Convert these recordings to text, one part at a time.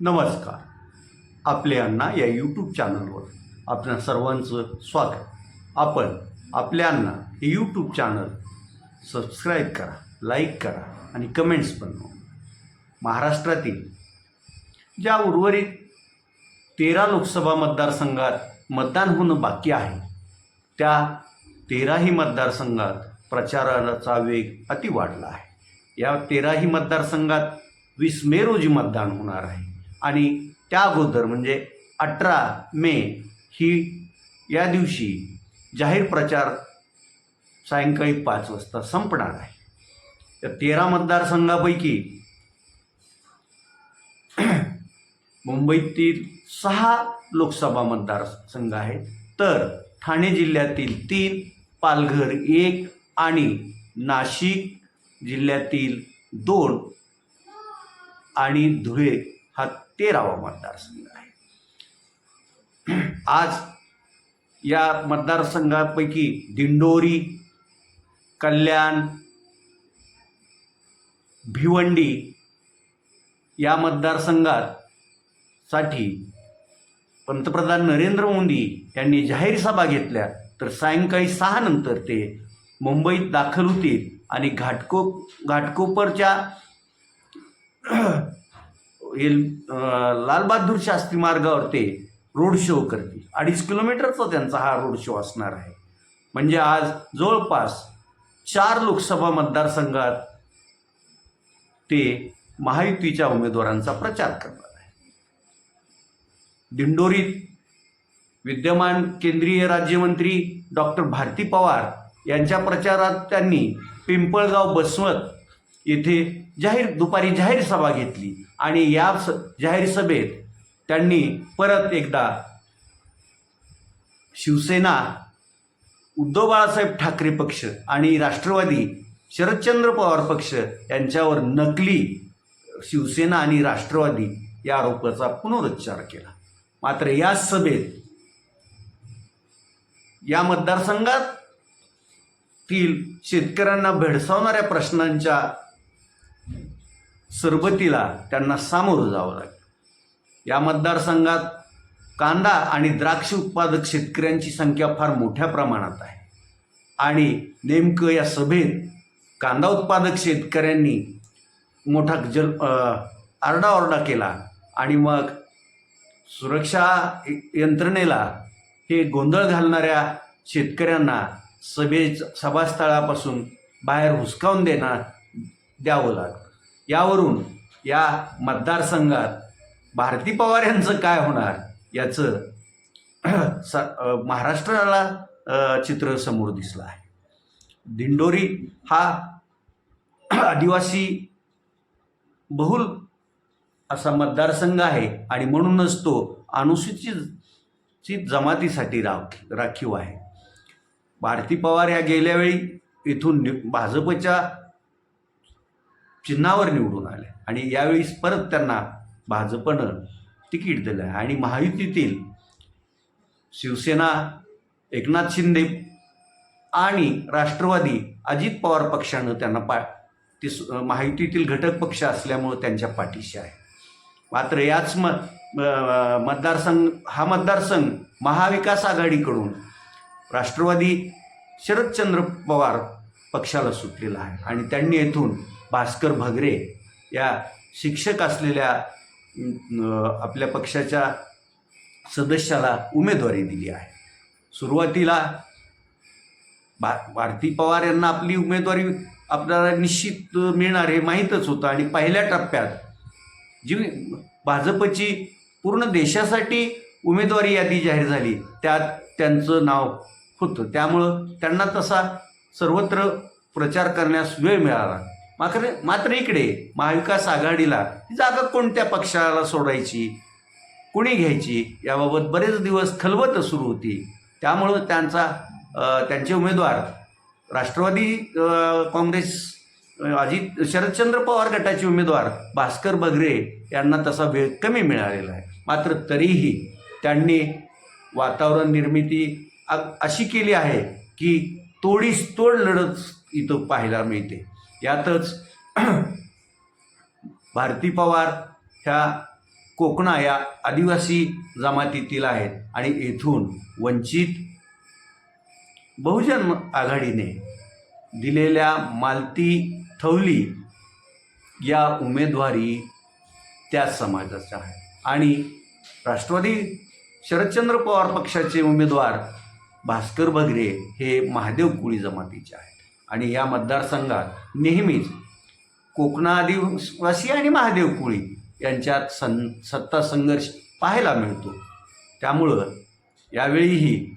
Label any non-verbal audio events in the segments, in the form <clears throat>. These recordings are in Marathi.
नमस्कार. आपले अण्णा या यूट्यूब चॅनलवर आपल्या सर्वांचं स्वागत. आपण आपल्या अण्णा हे यूट्यूब चॅनल सबस्क्राईब करा लाईक करा आणि कमेंट्स पण महाराष्ट्रातील ज्या उर्वरित तेरा लोकसभा मतदारसंघात मतदान होणं बाकी आहे त्या तेराही मतदारसंघात प्रचाराचा वेग अति वाढला आहे. या तेराही मतदारसंघात वीस मे रोजी मतदान होणार आहे. आणि त्या अगोदर म्हणजे अठरा मे ही या दिवशी जाहीर प्रचार सायंकाळी पाच वाजता संपणार आहे. तर तेरा मतदारसंघापैकी मुंबईतील सहा लोकसभा मतदारसंघ आहेत. तर ठाणे जिल्ह्यातील तीन पालघर एक आणि नाशिक जिल्ह्यातील दोन आणि धुळे हा तेरावा मतदारसंघ आहे. आज या मतदारसंघापैकी दिंडोरी कल्याण भिवंडी या मतदारसंघात साठी पंतप्रधान नरेंद्र मोदी यांनी जाहीर सभा घेतल्या. तर सायंकाळी सहा नंतर ते मुंबईत दाखल होतील आणि घाटको घाटकोपरच्या हे लालबहादूर शास्त्री मार्गावर ते रोड शो करतील. अडीच किलोमीटरचा त्यांचा हा रोड शो असणार आहे. म्हणजे आज जवळपास चार लोकसभा मतदारसंघात ते महायुतीच्या उमेदवारांचा प्रचार करणार आहे. दिंडोरीत विद्यमान केंद्रीय राज्यमंत्री डॉक्टर भारती पवार यांच्या प्रचारात त्यांनी पिंपळगाव बसवत येथे जाहीर दुपारी जाहीर सभा घेतली आणि या स जाहीर सभेत त्यांनी परत एकदा शिवसेना उद्धव बाळासाहेब ठाकरे पक्ष आणि राष्ट्रवादी शरदचंद्र पवार पक्ष यांच्यावर नकली शिवसेना आणि राष्ट्रवादी या आरोपाचा पुनरुच्चार केला. मात्र या सभेत या मतदारसंघातील शेतकऱ्यांना भेडसावणाऱ्या प्रश्नांच्या सरबतीला त्यांना सामोरं जावं लागेल. या मतदारसंघात कांदा आणि द्राक्ष उत्पादक शेतकऱ्यांची संख्या फार मोठ्या प्रमाणात आहे. आणि नेमकं या सभेत कांदा उत्पादक शेतकऱ्यांनी मोठा जल आरडाओरडा केला आणि मग सुरक्षा यंत्रणेला हे गोंधळ घालणाऱ्या शेतकऱ्यांना सभे सभास्थळापासून बाहेर हुसकावून देणार द्यावं लागलं. यावरून या मतदारसंघात भारती पवार यांचं काय होणार याचं <clears throat> स महाराष्ट्राला चित्र समोर दिसलं आहे. दिंडोरी हा <clears throat> आदिवासी बहुल असा मतदारसंघ आहे आणि म्हणूनच तो अनुसूचित जमातीसाठी राख राखीव आहे. भारती पवार या गेल्यावेळी इथून नि भाजपच्या चिन्हावर निवडून आले. आणि यावेळी परत त्यांना भाजपनं तिकीट दिलं आहे. आणि महायुतीतील शिवसेना एकनाथ शिंदे आणि राष्ट्रवादी अजित पवार पक्षानं त्यांना पा ती सु- महायुतीतील घटक पक्ष असल्यामुळं त्यांच्या पाठीशी आहे. मात्र याच म मतदारसंघ हा मतदारसंघ महाविकास आघाडीकडून राष्ट्रवादी शरदचंद्र पवार पक्षाला सुटलेला आहे. आणि त्यांनी येथून भास्कर भगरे या शिक्षक असलेल्या आपल्या पक्षाच्या सदस्याला उमेदवारी दिली आहे. सुरुवातीला भा भारती पवार यांना आपली उमेदवारी आपल्याला निश्चित मिळणार हे माहीतच होतं. आणि पहिल्या टप्प्यात जी भाजपची पूर्ण देशासाठी उमेदवारी यादी जाहीर झाली त्यात त्यांचं नाव होतं. त्यामुळं त्यांना तसा सर्वत्र प्रचार करण्यास वेळ मिळाला. मात्र मात्र इकडे महाविकास आघाडीला ही जागा कोणत्या पक्षाला सोडायची कुणी घ्यायची याबाबत बरेच दिवस खलबत सुरू होती. त्यामुळं त्यांचा त्यांचे उमेदवार राष्ट्रवादी काँग्रेस अजित शरदचंद्र पवार गटाचे उमेदवार भास्कर बगरे यांना तसा वेळ कमी मिळालेला आहे. मात्र तरीही त्यांनी वातावरण निर्मिती अशी केली आहे की तोडीस तोड लढत इथं पाहायला मिळते. यातच <clears throat> भारती पवार ह्या कोकणा या आदिवासी जमातीतील आहेत आणि येथून वंचित बहुजन आघाडीने दिलेल्या मालती थवली या उमेदवारी त्याच समाजाच्या आहे. आणि राष्ट्रवादी शरदचंद्र पवार पक्षाचे उमेदवार भास्कर बगरे हे महादेव कुळी जमातीचे आहेत. आणि या मतदारसंघात नेहमीच कोकणादिवासी आणि महादेव कुळी यांच्यात सं सत्ता संघर्ष पाहायला मिळतो. त्यामुळं यावेळीही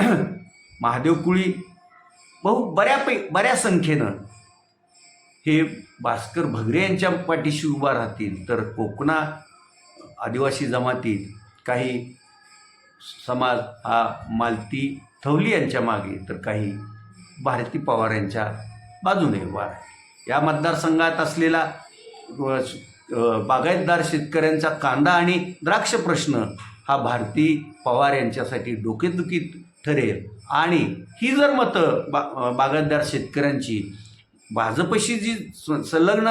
<clears throat> महादेव कुळी बहु बऱ्यापै बऱ्या संख्येनं हे भास्कर भगरे यांच्या पाठीशी उभा राहतील. तर कोकणा आदिवासी जमातीत काही समाज हा मालती थवली यांच्या मागे तर काही भारती पवार यांच्या बाजूने उभा आहे या मतदारसंघात असलेला बागायतदार शेतकऱ्यांचा कांदा आणि द्राक्ष प्रश्न हा भारती पवार यांच्यासाठी डोकेदुखी ठरेल. आणि ही जर मतं बा बागायतदार शेतकऱ्यांची भाजपशी जी स- संलग्न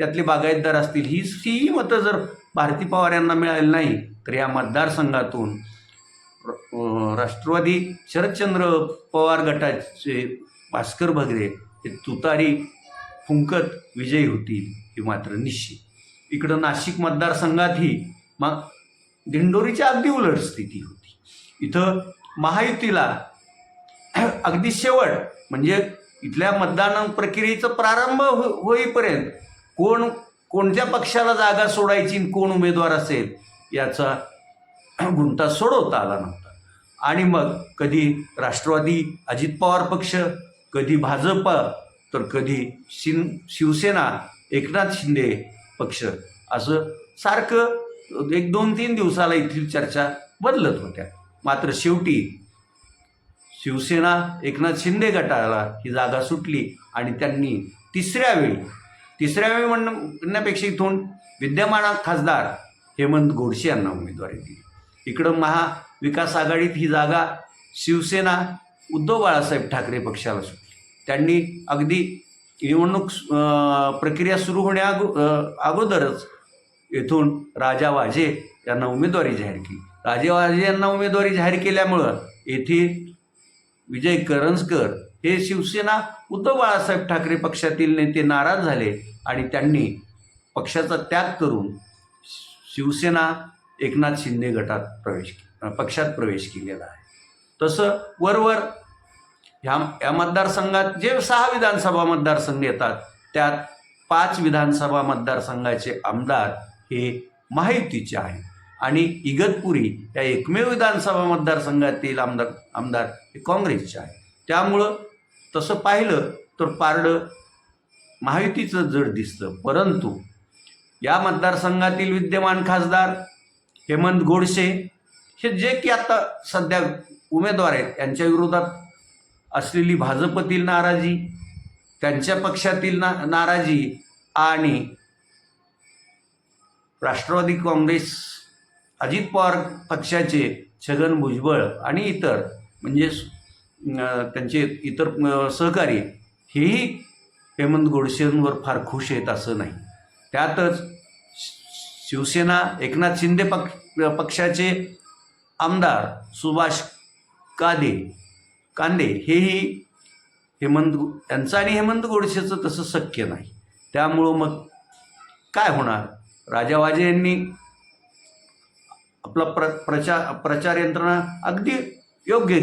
यातले बागायतदार असतील ही ही मतं जर भारती पवार यांना मिळाली नाही तर या मतदारसंघातून राष्ट्रवादी शरदचंद्र पवार गटाचे भास्कर भगरे हे तुतारी फुंकत विजयी होतील हे मात्र निश्चित. इकडं नाशिक मतदारसंघातही मग दिंडोरीच्या अगदी उलट स्थिती होती. इथं महायुतीला <clears throat> अगदी शेवट म्हणजे इथल्या मतदान प्रक्रियेचा प्रारंभ हो होईपर्यंत कोण कोणत्या पक्षाला जागा सोडायची कोण उमेदवार असेल याचा गुंता सोडवता आला नव्हता. आणि मग कधी राष्ट्रवादी अजित पवार पक्ष कधी भाजप तर कधी शिन शिवसेना एकनाथ शिंदे पक्ष. असं सारखं एक दोन तीन दिवसाला इथली चर्चा बदलत होत्या. मात्र शेवटी शिवसेना एकनाथ शिंदे गटाला ही जागा सुटली आणि त्यांनी तिसऱ्या वेळी तिसऱ्या वेळी म्हणण्यापेक्षा इथून विद्यमान खासदार हेमंत गोडसे यांना उमेदवारी दिली. इकडं महाविकास आघाडीत ही जागा शिवसेना उद्धव बाळासाहेब ठाकरे पक्षाला सुटली. त्यांनी अगदी निवडणूक प्रक्रिया सुरू होण्या अगो- अगोदरच येथून राजा वाजे यांना उमेदवारी जाहीर केली. राजे वाजे यांना उमेदवारी जाहीर केल्यामुळं येथील विजय करंजकर हे शिवसेना उद्धव बाळासाहेब ठाकरे पक्षातील नेते नाराज झाले आणि त्यांनी पक्षाचा त्याग करून शिवसेना एकनाथ शिंदे गटात प्रवेश पक्षात प्रवेश केलेला आहे. तसं वरवर ह्या या मतदारसंघात जे सहा विधानसभा मतदारसंघ येतात त्यात पाच विधानसभा मतदारसंघाचे आमदार हे महायुतीचे आहेत. आणि इगतपुरी या एकमेव विधानसभा मतदारसंघातील आमदार आमदार हे काँग्रेसचे आहेत. त्यामुळं तसं पाहिलं तर पारडं महायुतीचं जड दिसतं. परंतु या मतदारसंघातील विद्यमान खासदार हेमंत गोडसे हे जे की आता सध्या उमेदवार आहेत त्यांच्या विरोधात असलेली भाजपतील नाराजी त्यांच्या पक्षातील ना नाराजी आणि राष्ट्रवादी काँग्रेस अजित पवार पक्षाचे छगन भुजबळ आणि इतर म्हणजे त्यांचे इतर सहकारी हेही हेमंत गोडसेंवर फार खुश आहेत असं नाही. त्यातच शिवसेना एकनाथ शिंदे पक्ष पक्षाचे आमदार सुभाष कादे कांदे हेही हेमंत गो- यांचं आणि हेमंत गोडसेचं तसं शक्य नाही. त्यामुळं मग काय होणार? राजावाजे यांनी आपला प्र प्रचार प्रचार यंत्रणा अगदी योग्य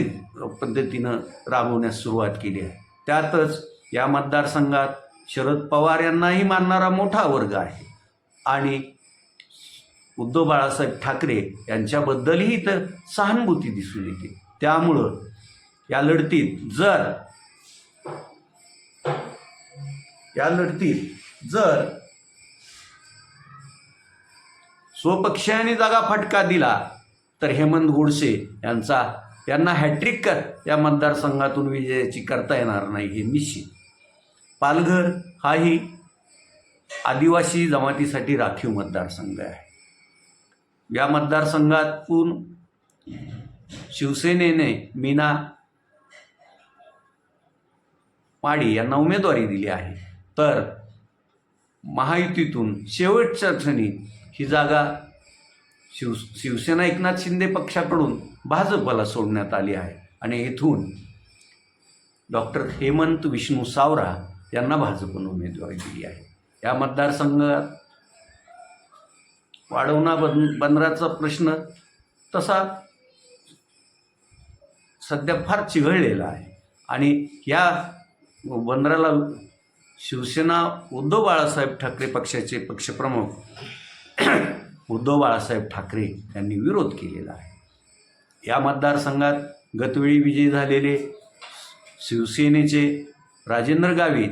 पद्धतीनं राबवण्यास सुरुवात केली आहे. त्यातच या मतदारसंघात शरद पवार यांनाही मानणारा मोठा वर्ग आहे. आणि उद्धव बाळासाहेब ठाकरे यांच्याबद्दलही इथं सहानुभूती दिसून येते. त्यामुळं या लढतीत जर या लढतीत जर स्वपक्षाने जागा फटका दिला तर हेमंत गोडसे यांचा यांना हॅट्रिक कर या मतदारसंघातून विजयाची करता येणार नाही हे निश्चित. पालघर हाही आदिवासी जमातीसाठी राखीव मतदारसंघ आहे. या मतदारसंघातून शिवसेनेने मीना पाडी यांना उमेदवारी दिली आहे. तर महायुतीतून शेवटच्या क्षणी ही जागा शिव शिवसेना एकनाथ शिंदे पक्षाकडून भाजपला सोडण्यात आली आहे. आणि येथून डॉक्टर हेमंत विष्णू सावरा यांना भाजपनं उमेदवारी दिली आहे. या मतदारसंघात वाढवणा बन बंदराचा प्रश्न तसा सध्या फार चिघळलेला आहे. आणि या बंदराला शिवसेना उद्धव बाळासाहेब ठाकरे पक्षाचे पक्षप्रमुख <clears throat> उद्धव बाळासाहेब ठाकरे यांनी विरोध केलेला आहे. या मतदारसंघात गतवेळी विजयी झालेले शिवसेनेचे राजेंद्र गावित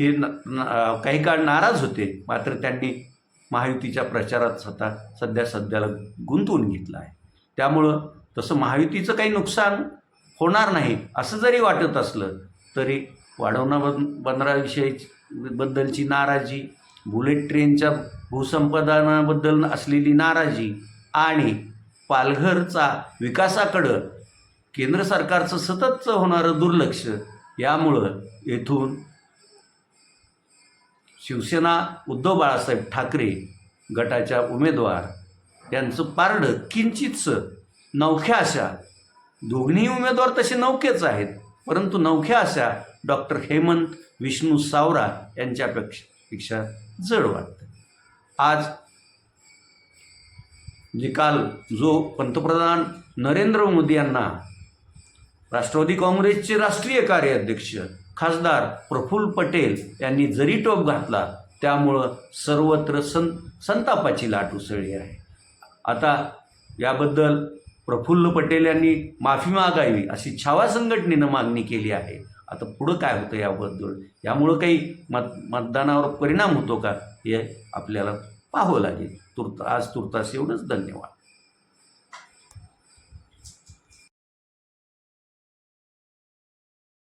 हे न, न, काही काळ नाराज होते मात्र त्यांनी महायुतीच्या प्रचारात सध्या सध्या सध्याला गुंतवून घेतलं आहे. त्यामुळं तसं महायुतीचं काही नुकसान होणार नाही असं जरी वाटत असलं तरी वाढवणा बन बंदराविषयी बद्दलची नाराजी बुलेट ट्रेनच्या भूसंपादनाबद्दल असलेली नाराजी आणि पालघरचा विकासाकडं केंद्र सरकारचं सततचं होणारं दुर्लक्ष यामुळं येथून शिवसेना उद्धव बाळासाहेब ठाकरे गटाच्या उमेदवार त्यांचं पारडं किंचितचं नवख्या अशा. दोन्ही उमेदवार तसे नवखेच आहेत परंतु नवख्या अशा डॉक्टर हेमंत विष्णू सावरा यांच्यापेक्षा पेक्षा जड वाटतं. आज जे काल जो पंतप्रधान नरेंद्र मोदी यांना राष्ट्रवादी काँग्रेसचे राष्ट्रीय कार्याध्यक्ष खासदार प्रफुल्ल पटेल यांनी जरी टोप घातला त्यामुळं सर्वत्र सं संतापाची लाट उसळली आहे. आता याबद्दल प्रफुल्ल पटेल यांनी माफी मागावी अशी छावा संघटनेनं मागणी केली आहे. आता पुढं काय होतं याबद्दल? यामुळं काही मत मतदानावर परिणाम होतो का हे आपल्याला पाहावं लागेल. तुर्त आज तुर्तास एवढंच. धन्यवाद.